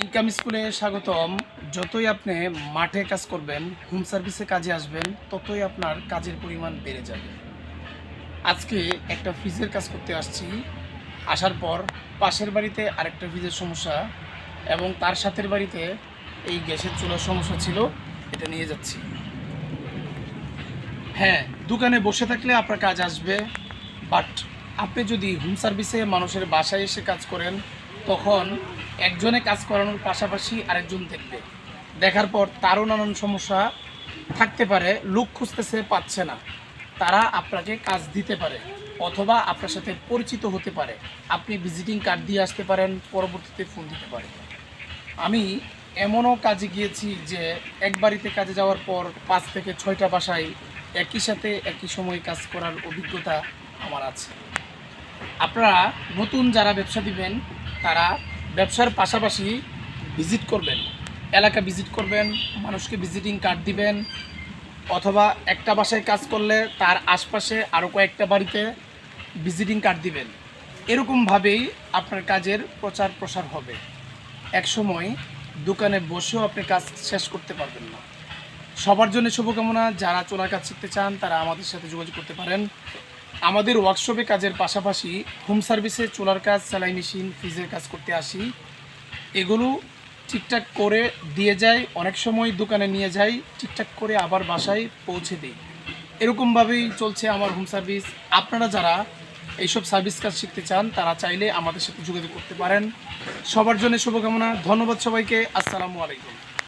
Income স্কুলে স্বাগতম। যতই আপনি মাঠে কাজ করবেন, হোম সার্ভিসে কাজে আসবেন, ততই আপনার কাজের পরিমাণ বেড়ে যাবে। আজকে একটা ফ্রিজের কাজ করতে আসছি। আসার পর পাশের বাড়িতে আরেকটা ফ্রিজের সমস্যা এবং তার সাথের বাড়িতে এই গ্যাসের চুলার সমস্যা ছিল, এটা নিয়ে যাচ্ছি। হ্যাঁ দোকানে বসে থাকলে আপনার কাজ আসবে বাট আপনি যদি হোম সার্ভিসে মানুষের বাসায় এসে কাজ করেন তখন একজনে কাজ করানোর পাশাপাশি আরেকজন দেখবে। দেখার পর তারও নানান সমস্যা থাকতে পারে, লোক খুঁজতেছে, পাচ্ছে না। তারা আপনাকে কাজ দিতে পারে অথবা আপনার সাথে পরিচিত হতে পারে। আপনি ভিজিটিং কার্ড দিয়ে আসতে পারেন, পরবর্তীতে ফোন দিতে পারেন আমি এমনও কাজে গিয়েছি যে এক বাড়িতে কাজে যাওয়ার পর পাঁচ থেকে ছয়টা বাসায় একই সাথে একই সময় কাজ করার অভিজ্ঞতা আমার আছে। আপনারা নতুন যারা ব্যবসা দিবেন, তারা ব্যবসার পাশাপাশি ভিজিট করবেন। এলাকা ভিজিট করবেন, মানুষকে ভিজিটিং কার্ড দিবেন, অথবা একটা বাসায় কাজ করলে তার আশপাশে আরও কয়েকটা বাড়িতে ভিজিটিং কার্ড দিবেন। এরকমভাবেই আপনার কাজের প্রচার প্রসার হবে। এক সময় দোকানে বসেও আপনি কাজ শেষ করতে পারবেন না। সবার জন্য শুভকামনা। যারা চোলার কাজ শিখতে চান, তারা আমাদের সাথে যোগাযোগ করতে পারেন। আমাদের ওয়ার্কশপে কাজের পাশাপাশি হোম সার্ভিসে চুলার কাজ, সেলাই মেশিন ফ্রিজের কাজ করতে আসি। এগুলো ঠিকঠাক করে দিয়ে যায়, অনেক সময় দোকানে নিয়ে যাই, ঠিকঠাক করে আবার বাসায় পৌঁছে দিই। এরকমভাবেই চলছে আমার হোম সার্ভিস আপনারা যারা এইসব সার্ভিস কাজ শিখতে চান, তারা চাইলে আমাদের সাথে যোগাযোগ করতে পারেন। সবার জন্য শুভকামনা, ধন্যবাদ সবাইকে। আসসালামু আলাইকুম।